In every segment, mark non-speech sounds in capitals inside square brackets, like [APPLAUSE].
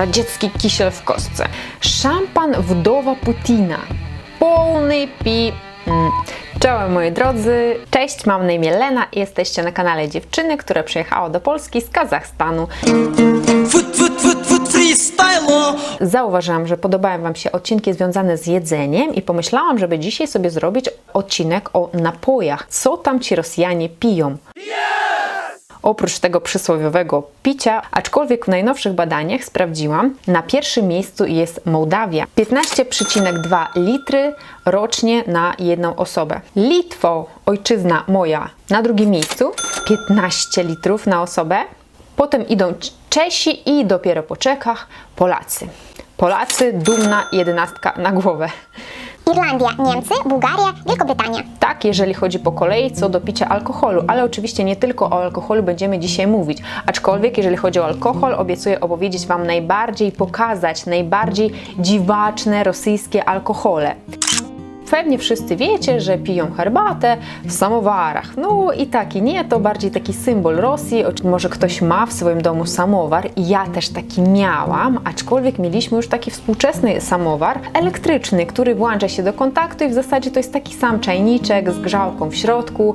radziecki kisiel w kostce, szampan wdowa Putina, polny pi... Mm. Czołem moi drodzy, cześć, mam na imię Lena i jesteście na kanale dziewczyny, która przyjechała do Polski z Kazachstanu. Fut, fut, fut, fut, Zauważyłam, że podobają Wam się odcinki związane z jedzeniem i pomyślałam, żeby dzisiaj sobie zrobić odcinek o napojach. Co tam ci Rosjanie piją? Oprócz tego przysłowiowego picia, aczkolwiek w najnowszych badaniach sprawdziłam, na pierwszym miejscu jest Mołdawia. 15,2 litry rocznie na jedną osobę. Litwo, ojczyzna moja, na drugim miejscu 15 litrów na osobę. Potem idą Czesi i dopiero po Czechach Polacy. Polacy, dumna jedenastka na głowę. Irlandia, Niemcy, Bułgaria, Wielkobrytania. Tak, jeżeli chodzi po kolei co do picia alkoholu, ale oczywiście nie tylko o alkoholu będziemy dzisiaj mówić. Aczkolwiek, jeżeli chodzi o alkohol, obiecuję opowiedzieć Wam najbardziej, pokazać najbardziej dziwaczne rosyjskie alkohole. Pewnie wszyscy wiecie, że piją herbatę w samowarach. No i tak i nie, to bardziej taki symbol Rosji. Może ktoś ma w swoim domu samowar i ja też taki miałam, aczkolwiek mieliśmy już taki współczesny samowar elektryczny, który włącza się do kontaktu i w zasadzie to jest taki sam czajniczek z grzałką w środku,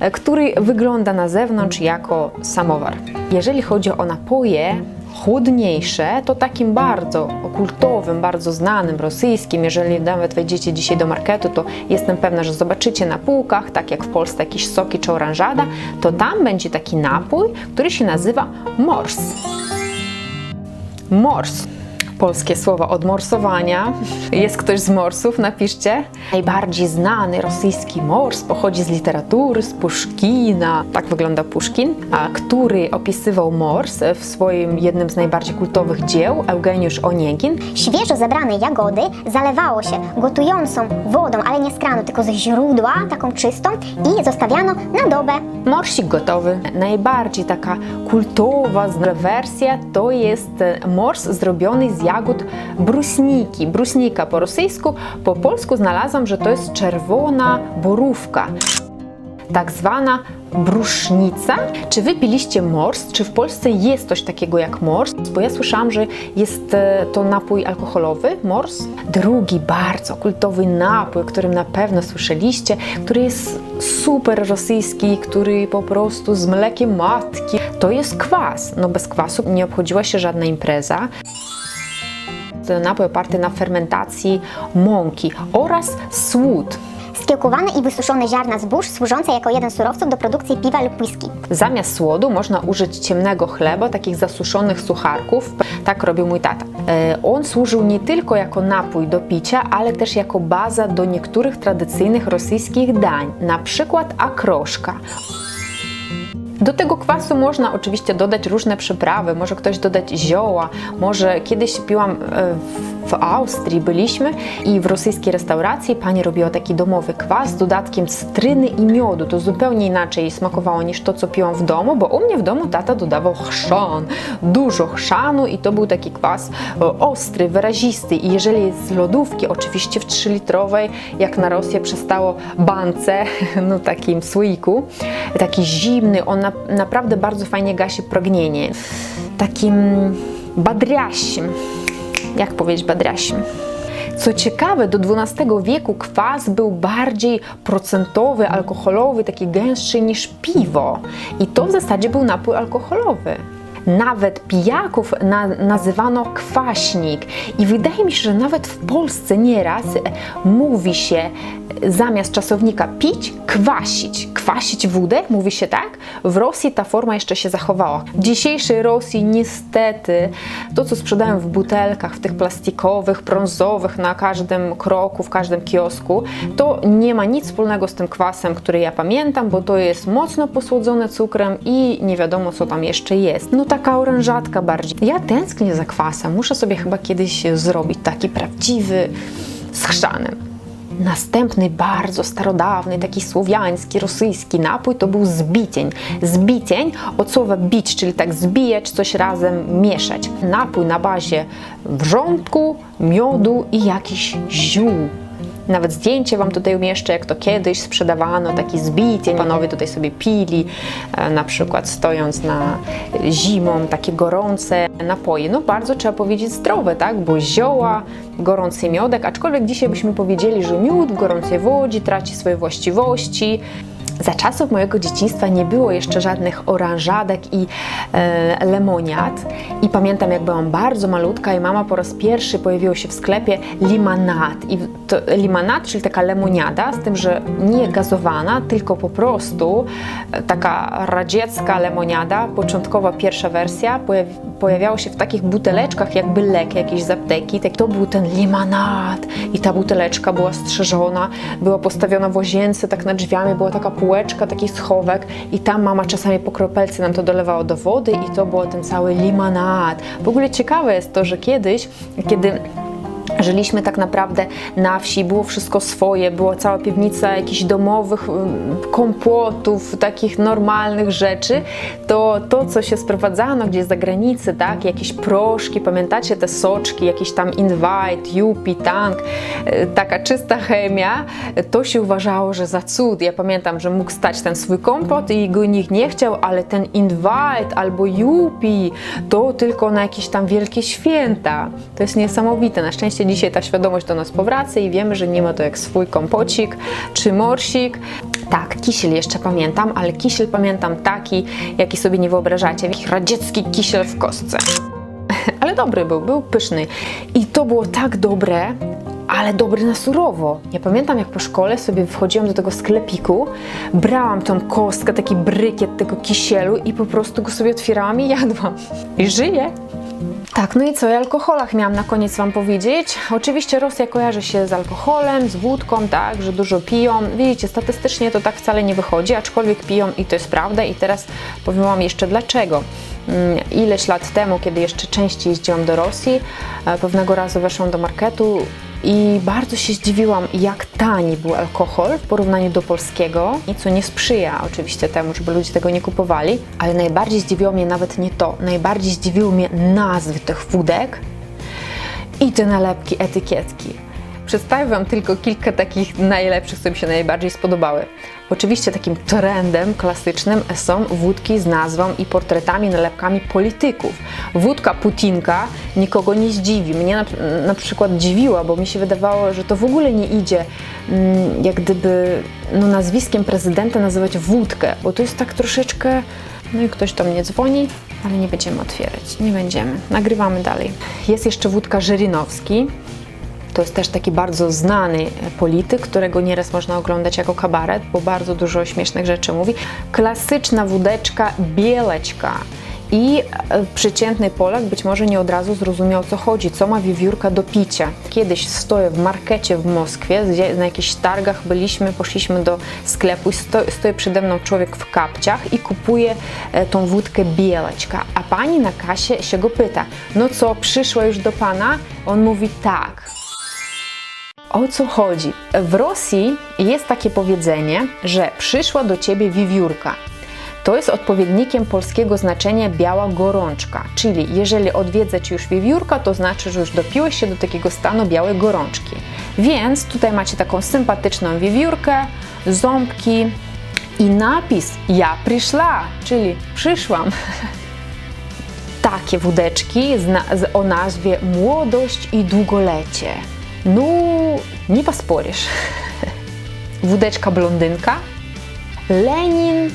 e, który wygląda na zewnątrz jako samowar. Jeżeli chodzi o napoje, chłodniejsze, to takim bardzo kultowym, bardzo znanym rosyjskim, jeżeli nawet wejdziecie dzisiaj do marketu, to jestem pewna, że zobaczycie na półkach, tak jak w Polsce jakieś soki czy oranżada, to tam będzie taki napój, który się nazywa mors. Mors. Polskie słowo od morsowania. Jest ktoś z morsów? Napiszcie. Najbardziej znany rosyjski mors pochodzi z literatury, z Puszkina. Tak wygląda Puszkin, a który opisywał mors w swoim jednym z najbardziej kultowych dzieł, Eugeniusz Oniegin. Świeżo zebrane jagody zalewało się gotującą wodą, ale nie z kranu, tylko ze źródła, taką czystą i zostawiano na dobę. Morsik gotowy. Najbardziej taka kultowa wersja to jest e, mors zrobiony z jagód brusniki. Brusnika po rosyjsku, po polsku znalazłam, że to jest czerwona borówka. Tak zwana brusznica. Czy wy piliście mors? Czy w Polsce jest coś takiego jak mors? Bo ja słyszałam, że jest e, to napój alkoholowy, mors. Drugi bardzo kultowy napój, o którym na pewno słyszeliście, który jest super rosyjski, który po prostu z mlekiem matki, to jest kwas. No bez kwasu nie obchodziła się żadna impreza. To napój oparty na fermentacji mąki oraz słód. Skiełkowane i wysuszone ziarna zbóż służące jako jeden z surowców do produkcji piwa lub whisky. Zamiast słodu można użyć ciemnego chleba, takich zasuszonych sucharków. Tak robił mój tata. E, On służył nie tylko jako napój do picia, ale też jako baza do niektórych tradycyjnych rosyjskich dań, na przykład akroszka. Do tego kwasu można oczywiście dodać różne przyprawy, może ktoś dodać zioła, może kiedyś piłam e, w- w Austrii, byliśmy i w rosyjskiej restauracji pani robiła taki domowy kwas z dodatkiem cytryny i miodu. To zupełnie inaczej smakowało niż to, co piłam w domu, bo u mnie w domu tata dodawał chrzan, dużo chrzanu i to był taki kwas e, ostry, wyrazisty i jeżeli z lodówki, oczywiście w 3-litrowej, jak na Rosję przystało bance, [LAUGHS] no takim słoiku, taki zimny, on na, naprawdę bardzo fajnie gasi pragnienie. Takim badriasim, jak powiedzieć badriasim? Co ciekawe, do XII wieku kwas był bardziej procentowy, alkoholowy, taki gęstszy niż piwo. I to w zasadzie był napój alkoholowy. Nawet pijaków na, nazywano kwaśnik. I wydaje mi się, że nawet w Polsce nieraz mówi się zamiast czasownika pić, kwasić. Kwasić wódę, mówi się tak. W Rosji ta forma jeszcze się zachowała. W dzisiejszej Rosji niestety to, co sprzedają w butelkach, w tych plastikowych, brązowych, na każdym kroku, w każdym kiosku, to nie ma nic wspólnego z tym kwasem, który ja pamiętam, bo to jest mocno posłodzone cukrem i nie wiadomo, co tam jeszcze jest. No taka orężatka bardziej. Ja tęsknię za kwasem. Muszę sobie chyba kiedyś zrobić taki prawdziwy z chrzanem. Następny bardzo starodawny, taki słowiański, rosyjski napój to był zbicień. Zbicień od słowa bić, czyli tak zbijać, coś razem mieszać. Napój na bazie wrzątku, miodu i jakichś ziół. Nawet zdjęcie Wam tutaj umieszczę, jak to kiedyś sprzedawano, taki zbit. Panowie tutaj sobie pili, e, na przykład stojąc na zimą, takie gorące napoje. No bardzo trzeba powiedzieć zdrowe, tak? Bo zioła, gorący miodek, aczkolwiek dzisiaj byśmy powiedzieli, że miód w gorącej wodzie traci swoje właściwości. Za czasów mojego dzieciństwa nie było jeszcze żadnych oranżadek i e, lemoniad. I pamiętam, jak byłam bardzo malutka i mama po raz pierwszy pojawiło się w sklepie limonad. I to, limonad, czyli taka lemoniada, z tym, że nie gazowana, tylko po prostu e, taka radziecka lemoniada, początkowa pierwsza wersja, pojawi, pojawiała się w takich buteleczkach, jakby lek jakiś z apteki. Tak, to był ten limonad. I ta buteleczka była strzeżona, była postawiona w łazience, tak nad drzwiami, była taka półeczka, taki schowek i tam mama czasami po kropelce nam to dolewała do wody i to był ten cały limonad. W ogóle ciekawe jest to, że kiedyś, kiedy Żyliśmy tak naprawdę na wsi, było wszystko swoje, była cała piwnica jakichś domowych kompotów, takich normalnych rzeczy, to to, co się sprowadzano gdzieś z zagranicy, tak, jakieś proszki, pamiętacie te soczki, jakiś tam Invite, Yupi, Tank, e, taka czysta chemia, to się uważało, że za cud. Ja pamiętam, że mógł stać ten swój kompot i go nikt nie chciał, ale ten Invite albo Yupi to tylko na jakieś tam wielkie święta. To jest niesamowite. Na szczęście dzisiaj ta świadomość do nas powraca i wiemy, że nie ma to jak swój kompocik czy morsik. Tak, kisiel jeszcze pamiętam, ale kisiel pamiętam taki, jaki sobie nie wyobrażacie. Radziecki kisiel w kostce. [LAUGHS] Ale dobry był, był pyszny. I to było tak dobre, ale dobry na surowo. Ja pamiętam, jak po szkole sobie wchodziłam do tego sklepiku, brałam tą kostkę, taki brykiet tego kisielu i po prostu go sobie otwierałam i jadłam. I żyję. Tak, no i co, o alkoholach miałam na koniec Wam powiedzieć. Oczywiście Rosja kojarzy się z alkoholem, z wódką, tak, że dużo piją. Widzicie, statystycznie to tak wcale nie wychodzi, aczkolwiek piją i to jest prawda. I teraz powiem Wam jeszcze dlaczego. Mm, Ileś lat temu, kiedy jeszcze częściej jeździłam do Rosji, e, pewnego razu weszłam do marketu i bardzo się zdziwiłam, jak tani był alkohol w porównaniu do polskiego, i co nie sprzyja oczywiście temu, żeby ludzie tego nie kupowali, ale najbardziej zdziwiło mnie nawet nie to, najbardziej zdziwiły mnie nazwy tych wódek i te nalepki, etykietki. Przedstawię Wam tylko kilka takich najlepszych, co mi się najbardziej spodobały. Oczywiście takim trendem klasycznym są wódki z nazwą i portretami, nalepkami polityków. Wódka Putinka nikogo nie zdziwi. Mnie na, na przykład dziwiła, bo mi się wydawało, że to w ogóle nie idzie mm, jak gdyby no, nazwiskiem prezydenta nazywać wódkę, bo to jest tak troszeczkę... No i ktoś do mnie dzwoni, ale nie będziemy otwierać, nie będziemy. Nagrywamy dalej. Jest jeszcze wódka Żyrynowski. To jest też taki bardzo znany polityk, którego nieraz można oglądać jako kabaret, bo bardzo dużo śmiesznych rzeczy mówi. Klasyczna wódeczka Bieleczka. I e, przeciętny Polak być może nie od razu zrozumiał, co chodzi, co ma wiewiórka do picia. Kiedyś stoję w markecie w Moskwie, na jakichś targach byliśmy, poszliśmy do sklepu i sto, stoi przede mną człowiek w kapciach i kupuje e, tą wódkę Bieleczka. A pani na kasie się go pyta, no co, przyszła już do pana? On mówi tak. O co chodzi? W Rosji jest takie powiedzenie, że przyszła do ciebie wiewiórka. To jest odpowiednikiem polskiego znaczenia biała gorączka, czyli jeżeli odwiedza ci już wiewiórka, to znaczy, że już dopiłeś się do takiego stanu białej gorączki. Więc tutaj macie taką sympatyczną wiewiórkę, ząbki i napis Ja przyszła, czyli przyszłam. [LAUGHS] Takie wódeczki o nazwie Młodość i Długolecie. No, nie posporisz. Wódeczka blondynka. Lenin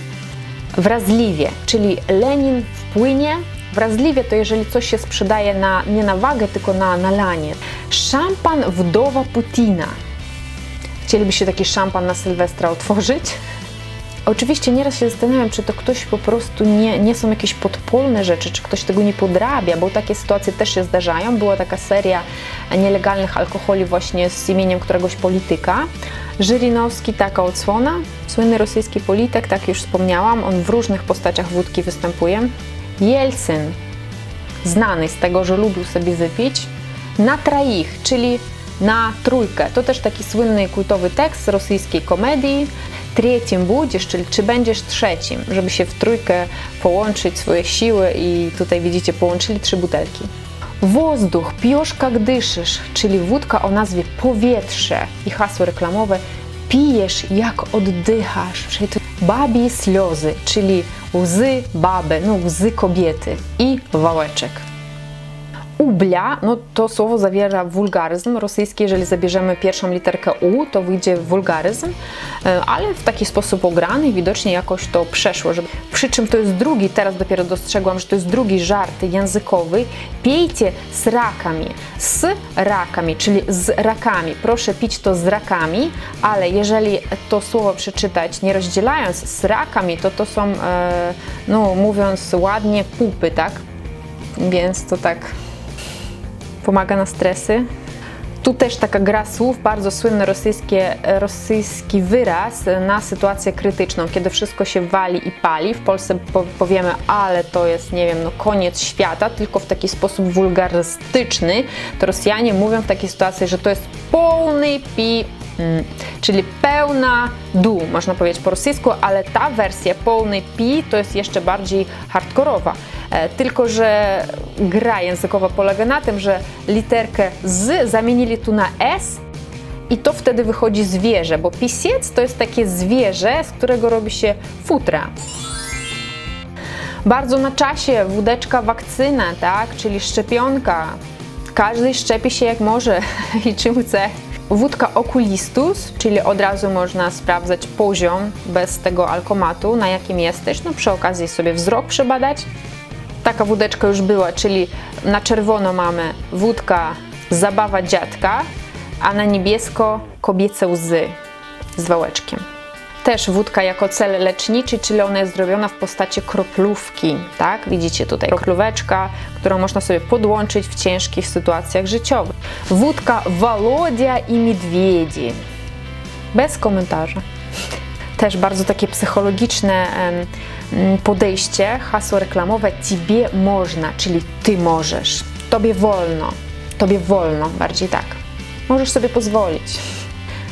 wrażliwie, czyli Lenin wpłynie. Wrażliwie to jeżeli coś się sprzedaje na, nie na wagę, tylko na nalanie. Szampan wdowa Putina. Chcielibyście taki szampan na Sylwestra otworzyć? Oczywiście nieraz się zastanawiam, czy to ktoś po prostu nie, nie są jakieś podpólne rzeczy, czy ktoś tego nie podrabia, bo takie sytuacje też się zdarzają. Była taka seria nielegalnych alkoholi właśnie z imieniem któregoś polityka. Żyrinowski, taka odsłona, słynny rosyjski polityk, tak już wspomniałam, on w różnych postaciach wódki występuje. Jelcyn, znany z tego, że lubił sobie wypić. Na traich, czyli na trójkę. To też taki słynny kultowy tekst z rosyjskiej komedii trzecim budzisz, czyli czy będziesz trzecim, żeby się w trójkę połączyć swoje siły i tutaj widzicie, połączyli trzy butelki. Wozduch pijesz jak dyszysz, czyli wódka o nazwie powietrze i hasło reklamowe pijesz jak oddychasz, czyli to babi sliozy, czyli łzy baby, no łzy kobiety i wałeczek. Ublia, no to słowo zawiera wulgaryzm rosyjski. Jeżeli zabierzemy pierwszą literkę U, to wyjdzie wulgaryzm, e, ale w taki sposób ograny widocznie jakoś to przeszło. Przy czym to jest drugi, teraz dopiero dostrzegłam, że to jest drugi żart językowy. Pijcie z rakami, z rakami, czyli z rakami. Proszę pić to z rakami, ale jeżeli to słowo przeczytać nie rozdzielając z rakami, to to są, e, no mówiąc ładnie, pupy, tak? Więc to tak pomaga na stresy. Tu też taka gra słów, bardzo słynny rosyjskie, rosyjski wyraz na sytuację krytyczną, kiedy wszystko się wali i pali. W Polsce po, powiemy, ale to jest, nie wiem, no koniec świata, tylko w taki sposób wulgarystyczny, to Rosjanie mówią w takiej sytuacji, że to jest pełny pi czyli pełna dół, można powiedzieć po rosyjsku, ale ta wersja pełny pi to jest jeszcze bardziej hardkorowa. E, Tylko, że gra językowa polega na tym, że literkę z zamienili tu na s i to wtedy wychodzi zwierzę, bo pisiec to jest takie zwierzę, z którego robi się futra. Bardzo na czasie wódeczka wakcyna, tak, czyli szczepionka. Każdy szczepi się jak może [LAUGHS] i czym chce. Wódka okulistus, czyli od razu można sprawdzać poziom bez tego alkomatu, na jakim jesteś. No przy okazji sobie wzrok przebadać. Taka wódeczka już była, czyli na czerwono mamy wódka zabawa dziadka, a na niebiesko kobiece łzy z wałeczkiem. Też wódka jako cel leczniczy, czyli ona jest zrobiona w postaci kroplówki, tak? Widzicie tutaj kroplóweczka, którą można sobie podłączyć w ciężkich sytuacjach życiowych. Wódka Walodia i Miedwiedzi. Bez komentarza. Też bardzo takie psychologiczne podejście, hasło reklamowe Tibie można, czyli ty możesz, tobie wolno, tobie wolno, bardziej tak. Możesz sobie pozwolić.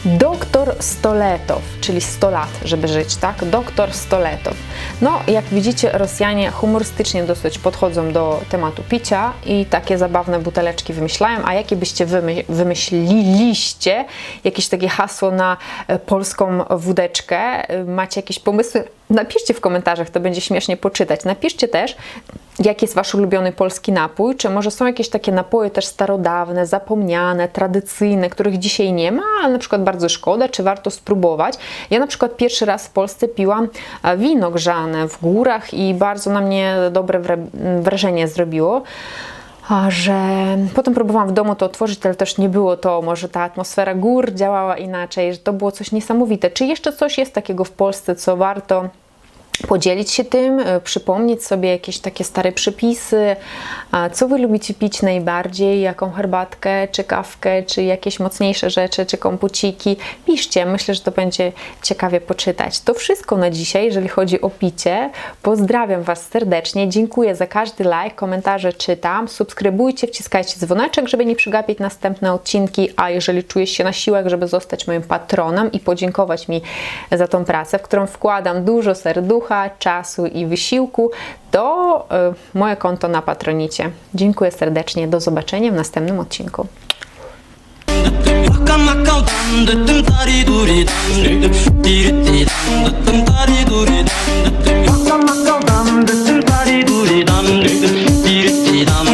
Doktor Stoletow, czyli 100 lat, żeby żyć, tak? Doktor Stoletow. No, jak widzicie, Rosjanie humorystycznie dosyć podchodzą do tematu picia i takie zabawne buteleczki wymyślają. A jakie byście wymy- wymyśliliście jakieś takie hasło na e, polską wódeczkę? E, Macie jakieś pomysły? Napiszcie w komentarzach, to będzie śmiesznie poczytać. Napiszcie też, jaki jest Wasz ulubiony polski napój, czy może są jakieś takie napoje też starodawne, zapomniane, tradycyjne, których dzisiaj nie ma, ale na przykład bardzo szkoda, czy warto spróbować. Ja na przykład pierwszy raz w Polsce piłam e, wino grzane w górach i bardzo na mnie dobre wra- wrażenie zrobiło. A że potem próbowałam w domu to otworzyć, ale też nie było to, może ta atmosfera gór działała inaczej, że to było coś niesamowite. Czy jeszcze coś jest takiego w Polsce, co warto podzielić się tym, y, przypomnieć sobie jakieś takie stare przepisy, co Wy lubicie pić najbardziej, jaką herbatkę, czy kawkę, czy jakieś mocniejsze rzeczy, czy kompuciki. Piszcie, myślę, że to będzie ciekawie poczytać. To wszystko na dzisiaj, jeżeli chodzi o picie. Pozdrawiam Was serdecznie, dziękuję za każdy like, komentarze czytam, subskrybujcie, wciskajcie dzwoneczek, żeby nie przegapić następne odcinki, a jeżeli czujesz się na siłach, żeby zostać moim patronem i podziękować mi za tą pracę, w którą wkładam dużo serducha, czasu i wysiłku, to y, moje konto na Patronicie. Dziękuję serdecznie, do zobaczenia w następnym odcinku. Dam dam